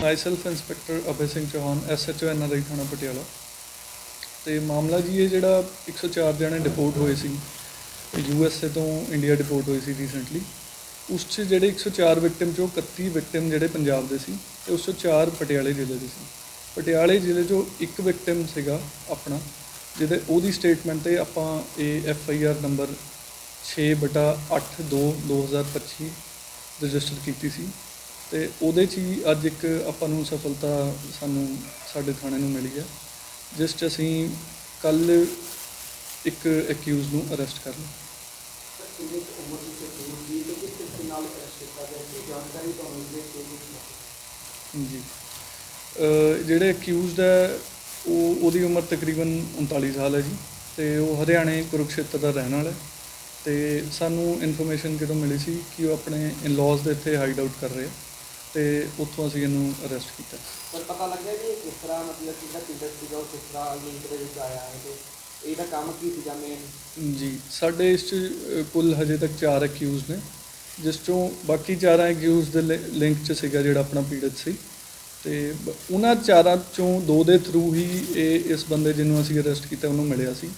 Myself inspector Abhay Singh Chauhan SHO NRI ਥਾਣਾ ਪਟਿਆਲਾ। ਤੇ ਮਾਮਲਾ ਜੀ ਇਹ ਜਿਹੜਾ 104 ਜਣੇ ਡਿਪੋਰਟ ਹੋਏ ਸੀ ਯੂਐਸਏ ਤੋਂ ਇੰਡੀਆ ਡਿਪੋਰਟ ਹੋਏ ਸੀ ਰੀਸੈਂਟਲੀ ਉਸ 'ਚ ਜਿਹੜੇ 104 ਵਿਕਟਿਮ ਚੋਂ 31 ਵਿਕਟਿਮ ਜਿਹੜੇ ਪੰਜਾਬ ਦੇ ਸੀ, ਤੇ ਉਸ 'ਚੋਂ 4 ਪਟਿਆਲੇ ਜ਼ਿਲ੍ਹੇ ਦੇ ਸੀ। ਪਟਿਆਲੇ ਜ਼ਿਲ੍ਹੇ 'ਚੋਂ ਇੱਕ ਵਿਕਟਿਮ ਸੀਗਾ ਆਪਣਾ, ਜਿਹਦੇ ਉਹਦੀ ਸਟੇਟਮੈਂਟ ਤੇ ਆਪਾਂ ਇਹ ਐਫ ਆਈ ਆਰ ਨੰਬਰ 6 ਬਟਾ 8 2 2025 ਰਜਿਸਟਰ ਕੀਤੀ ਸੀ। ਤੇ ਉਹਦੇ 'ਚ ਹੀ ਅੱਜ ਇੱਕ ਆਪਾਂ ਨੂੰ ਸਫਲਤਾ ਸਾਨੂੰ ਸਾਡੇ ਥਾਣੇ ਨੂੰ ਮਿਲੀ ਹੈ, ਜਿਸ 'ਚ ਅਸੀਂ ਕੱਲ ਇੱਕ ਅਕਿਊਜ਼ ਨੂੰ ਅਰੈਸਟ ਕਰ ਲਿਆ। ਜੀ ਜਿਹੜੇ ਅਕਿਊਜ਼ਡ ਹੈ, ਉਹ ਉਹਦੀ ਉਮਰ ਤਕਰੀਬਨ 39 ਸਾਲ ਹੈ ਜੀ, ਤੇ ਉਹ ਹਰਿਆਣੇ ਕੁਰੂਕਸ਼ੇਤਰ ਦਾ ਰਹਿਣ ਵਾਲਾ ਹੈ। ਤੇ ਸਾਨੂੰ ਇਨਫੋਰਮੇਸ਼ਨ ਕਿਤੋਂ ਮਿਲੀ ਸੀ ਕਿ ਉਹ ਆਪਣੇ ਇਨ-ਲॉज ਦੇ ਇੱਥੇ ਹਾਈਡ ਆਊਟ ਕਰ ਰਹੇ ਆ। ਤੇ ਉੱਥੋਂ ਅਸੀਂ ਇਹਨੂੰ ਅਰੈਸਟ ਕੀਤਾ। ਪਰ ਪਤਾ ਲੱਗਿਆ ਕਿ ਇਹ ਕਿਸ ਤਰ੍ਹਾਂ ਮਤਲਬ ਕਿਹਦਾ ਪੀਰੀਅਡ ਸੀਗਾ ਉਹ ਕਿਸ ਤਰ੍ਹਾਂ ਲਿੰਕ ਦੇ ਵਿੱਚ ਆਇਆ ਹੈ ਤੇ ਇਹਦਾ ਕੰਮ ਕੀ ਸੀਗਾ ਮੇਨ ਜੀ ਸਾਡੇ ਇਸ 'ਚ ਕੁੱਲ ਹਜੇ ਤੱਕ 4 ਅਕਿਊਜ਼ ਨੇ। ਜਿਸ ਚੋਂ ਬਾਕੀ ਚਾਰਾਂ ਅਕਿਊਜ਼ ਦੇ ਲਿੰਕ 'ਚ ਸੀਗਾ ਜਿਹੜਾ ਆਪਣਾ ਪੀੜਤ ਸੀ। ਤੇ ਉਹਨਾਂ ਚਾਰਾਂ ਚੋਂ ਦੋ ਦੇ ਥਰੂ ਹੀ ਇਹ ਇਸ ਬੰਦੇ ਜਿਹਨੂੰ ਅਸੀਂ ਅਰੈਸਟ ਕੀਤਾ ਉਹਨੂੰ ਮਿਲਿਆ ਸੀ।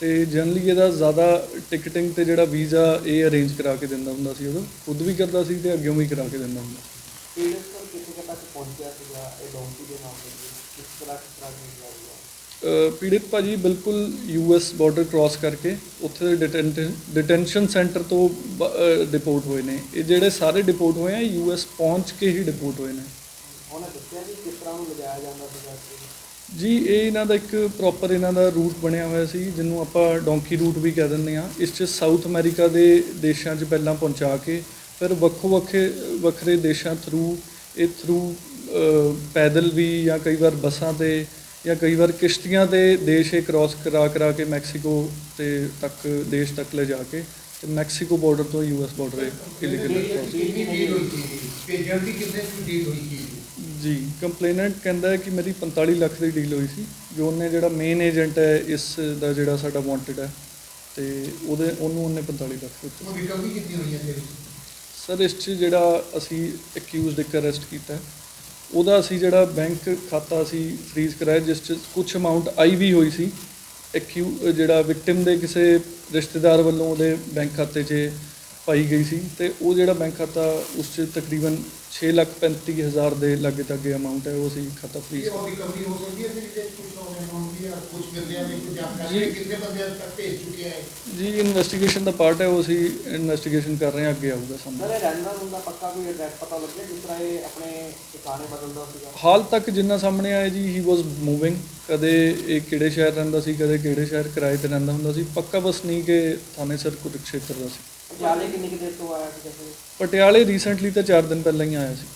ਤੇ ਜਨਰਲੀ ਇਹਦਾ ਜ਼ਿਆਦਾ ਟਿਕਟਿੰਗ ਤੇ ਜਿਹੜਾ ਵੀਜ਼ਾ ਇਹ ਅਰੇਂਜ ਕਰਾ ਕੇ ਦਿੰਦਾ ਹੁੰਦਾ ਸੀ ਉਦੋਂ ਖੁਦ ਵੀ ਕਰਦਾ ਸੀ ਤੇ ਅੱਗੇੋਂ ਵੀ ਕਰਾ ਕੇ ਦਿੰਦਾ ਹੁੰਦਾ ਸੀ। ਪੀਰੀਅਡ ਤੋਂ ਕਿੱਥੇ ਕੁ ਤੱਕ ਪਹੁੰਚਿਆ ਸੀਗਾ ਇਹ ਡੋਂਕੀ ਦੇ ਮਾਮਲੇ ਵਿੱਚ ਕਿਸ ਤਰ੍ਹਾਂ ਕਿਸ ਤਰ੍ਹਾਂ ਦੀ ਗੱਲ ਹੈ ਅ, ਪੀੜਿਤ ਭਾਜੀ ਬਿਲਕੁਲ ਯੂਐਸ ਬਾਰਡਰ ਕ੍ਰਾਸ ਕਰਕੇ ਉੱਥੇ ਦੇ ਡਿਟੈਂਸ਼ਨ ਸੈਂਟਰ ਤੋਂ ਡਿਪੋਰਟ ਹੋਏ ਨੇ। ਇਹ ਜਿਹੜੇ ਸਾਰੇ ਡਿਪੋਰਟ ਹੋਏ ਆ ਯੂਐਸ ਪਹੁੰਚ ਕੇ ਹੀ ਡਿਪੋਰਟ ਹੋਏ ਨੇ। ਉਹਨੇ ਦੱਸਿਆ ਵੀ ਕਿਸ ਤਰ੍ਹਾਂ ਉਹਨੂੰ ਲਿਜਾਇਆ ਜਾਂਦਾ ਸੀਗਾ ਇੱਥੇ। ਜੀ ਇਹ ਇਹਨਾਂ ਦਾ ਇੱਕ ਪ੍ਰੋਪਰ ਇਹਨਾਂ ਦਾ ਰੂਟ ਬਣਿਆ ਹੋਇਆ ਸੀ ਜਿਹਨੂੰ ਆਪਾਂ ਡੋਂਕੀ ਰੂਟ ਵੀ ਕਹਿ ਦਿੰਦੇ ਆ ਇਸ 'ਚ ਸਾਊਥ ਅਮਰੀਕਾ ਦੇ ਦੇਸ਼ਾਂ 'ਚ ਪਹਿਲਾਂ ਪਹੁੰਚਾ ਕੇ ਫਿਰ ਵੱਖੋ ਵੱਖਰੇ ਵੱਖਰੇ ਦੇਸ਼ਾਂ ਥਰੂ ਇਹ ਥਰੂ ਪੈਦਲ ਵੀ ਜਾਂ ਕਈ ਵਾਰ ਬੱਸਾਂ ਤੇ ਜਾਂ ਕਈ ਵਾਰ ਕਿਸ਼ਤੀਆਂ ਤੇ ਦੇਸ਼ ਇਹ ਕ੍ਰਾਸ ਕਰਾ ਕਰਾ ਕੇ ਮੈਕਸੀਕੋ ਤੇ ਤੱਕ ਦੇਸ਼ ਤੱਕ ਲੈ ਜਾ ਕੇ ਤੇ ਮੈਕਸੀਕੋ ਬਾਰਡਰ ਤੋਂ ਯੂਐਸ ਬਾਰਡਰ ਇਲੀਗਲ ਕ੍ਰਾਸ ਜਲਦੀ ਕਿੰਨੇ ਦੀ ਡੀਲ ਹੋਈ ਸੀ? ਜੀ ਕੰਪਲੇਨੈਂਟ ਕਹਿੰਦਾ ਹੈ ਕਿ ਮੇਰੀ 45 ਲੱਖ ਦੀ ਡੀਲ ਹੋਈ ਸੀ ਜੋ ਉਹਨੇ ਜਿਹੜਾ ਮੇਨ ਏਜੰਟ ਹੈ ਇਸ ਦਾ ਜਿਹੜਾ ਸਾਡਾ ਵਾਂਟਡ ਹੈ ਤੇ ਉਹਦੇ ਉਹਨੂੰ ਉਹਨੇ 45 ਲੱਖ ਦਿੱਤੇ। ਉਹ ਰਿਕਵਰੀ ਕਿੰਨੀ ਹੋਈ ਹੈ ਤੇਰੀ? ਸਰ ਇਸ 'ਚ ਜਿਹੜਾ ਅਸੀਂ ਅਕਿਊਜ਼ਡ ਇੱਕ ਅਰੈਸਟ ਕੀਤਾ। ਹੈ, ਉਹਦਾ ਅਸੀਂ ਜਿਹੜਾ ਬੈਂਕ ਖਾਤਾ ਅਸੀਂ ਫ੍ਰੀਜ਼ ਕਰਾਇਆ ਜਿਸ 'ਚ ਕੁਝ ਅਮਾਉਂਟ ਆਈ ਵੀ ਹੋਈ ਸੀ। ਅਕਿਊ ਜਿਹੜਾ ਵਿਕਟਿਮ ਦੇ ਕਿਸੇ ਰਿਸ਼ਤੇਦਾਰ ਵੱਲੋਂ ਉਹਦੇ ਬੈਂਕ ਖਾਤੇ 'ਚ ਪਾਈ ਗਈ ਸੀ ਤੇ ਉਹ ਜਿਹੜਾ ਬੈਂਕ ਖਾਤਾ ਉਸ 'ਚ ਤਕਰੀਬਨ 6 ਲੱਖ 35 ਹਜ਼ਾਰ ਦੇ ਲਾਗੇ ਤੱਕੇ ਅਮਾਉਂਟ ਹੈ ਉਹ ਅਸੀਂ ਖਾਤਾ ਫ੍ਰੀਜ਼ ਇਹ ਉਹ ਰਿਕਵਰੀ ਹੋ ਸਕਦੀ ਹੈ ਫਿਰ ਜੇ ਕੁਝ ਹੋਵੇ ਹੋਣਗੇ ਜਾਂ ਕੁਝ ਬੰਦਿਆਂ ਨੇ ਕੁਝ ਜਾਣਕਾਰੀ ਜੀ। ਕਿੰਨੇ ਬੰਦਿਆਂ ਤੱਕ ਭੇਜ ਚੁੱਕੇ ਹੈ? ਜੀ ਇਨਵੈਸਟੀਗੇਸ਼ਨ ਦਾ ਪਾਰਟ ਹੈ ਉਹ ਅਸੀਂ ਇਨਵੈਸਟੀਗੇਸ਼ਨ ਕਰ ਰਹੇ ਹਾਂ ਅੱਗੇ ਆਊਗਾ ਸਰ ਸਾਹਮਣੇ ਇਹ ਰਹਿੰਦਾ ਹੁੰਦਾ ਪੱਕਾ ਕੋਈ ਐਡਰੈਸ ਪਤਾ ਲੱਗਿਆ ਜਿਸ ਤਰ੍ਹਾਂ ਇਹ ਆਪਣੇ ਟਿਕਾਣੇ ਬਦਲਦਾ ਸੀਗਾ? ਹਾਲ ਤੱਕ ਜਿੰਨਾ ਸਾਹਮਣੇ ਆਇਆ ਜੀ ਹੀ ਵਾਸ ਮੂਵਿੰਗ ਕਦੇ ਇਹ ਕਿਹੜੇ ਸ਼ਹਿਰ ਰਹਿੰਦਾ ਸੀ ਕਦੇ ਕਿਹੜੇ ਸ਼ਹਿਰ ਕਿਰਾਏ ਤੇ ਰਹਿੰਦਾ ਹੁੰਦਾ ਸੀ। ਪੱਕਾ ਬਸ ਨਹੀਂ ਕਿ ਥਾਣੇ ਸਰ ਕੁਰੂਕਸ਼ੇਤਰ ਦਾ ਸੀ। ਪਟਿਆਲੇ ਕਿੰਨੀ ਕੁ ਦੇਰ ਤੋਂ ਆਇਆ ਸੀ ਜੈਸੇ ਪਟਿਆਲੇ ਰੀਸੈਂਟਲੀ ਤਾਂ 4 ਦਿਨ ਪਹਿਲਾਂ ਹੀ ਆਇਆ ਸੀ।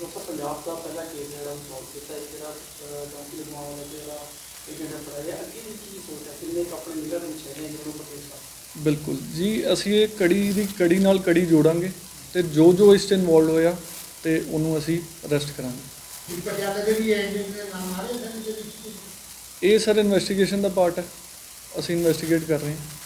ਦੋਸਤੋ ਪੰਜਾਬ ਦਾ ਪਹਿਲਾ ਕੇਸ ਜਿਹੜਾ ਉਹ ਸੋਲਵ ਕੀਤਾ ਹੈ ਜਿਹੜਾ ਡੌਂਕੀ ਲਗਵਾਉਣ ਵਾਲਾ ਜਿਹੜਾ ਏਜੰਟ ਅੱਗੇ ਵੀ ਕੀ ਸੋਚਿਆ? ਕਿੰਨੇ ਕੁ ਆਪਣੇ ਨਿਗਰ ਹੈ ਨੇ ਜਿਹਨੂੰ ਪਟੇਲ ਸਾਹਿਬ ਬਿਲਕੁਲ ਜੀ ਅਸੀਂ ਇਹ ਕੜੀ ਦੀ ਕੜੀ ਨਾਲ ਕੜੀ ਜੋੜਾਂਗੇ ਤੇ ਜੋ ਜੋ ਇਸ 'ਚ ਇਨਵੋਲਡ ਹੋਇਆ ਤੇ ਉਹਨੂੰ ਅਸੀਂ ਅਰੈਸਟ ਕਰਾਂਗੇ। ਇਸ ਪਟਿਆਲੇ ਦੇ ਵੀ ਐਂਡਿੰਗ ਦੇ ਨਾਮ ਆ ਰਹੇ ਸਨ ਜਿਹਦੇ ਵਿੱਚ? ਇਹ ਸਰ ਇਨਵੈਸਟੀਗੇਸ਼ਨ ਦਾ ਪਾਰਟ ਹੈ। ਅਸੀਂ ਇਨਵੈਸਟੀਗੇਟ ਕਰ ਰਹੇ ਹਾਂ।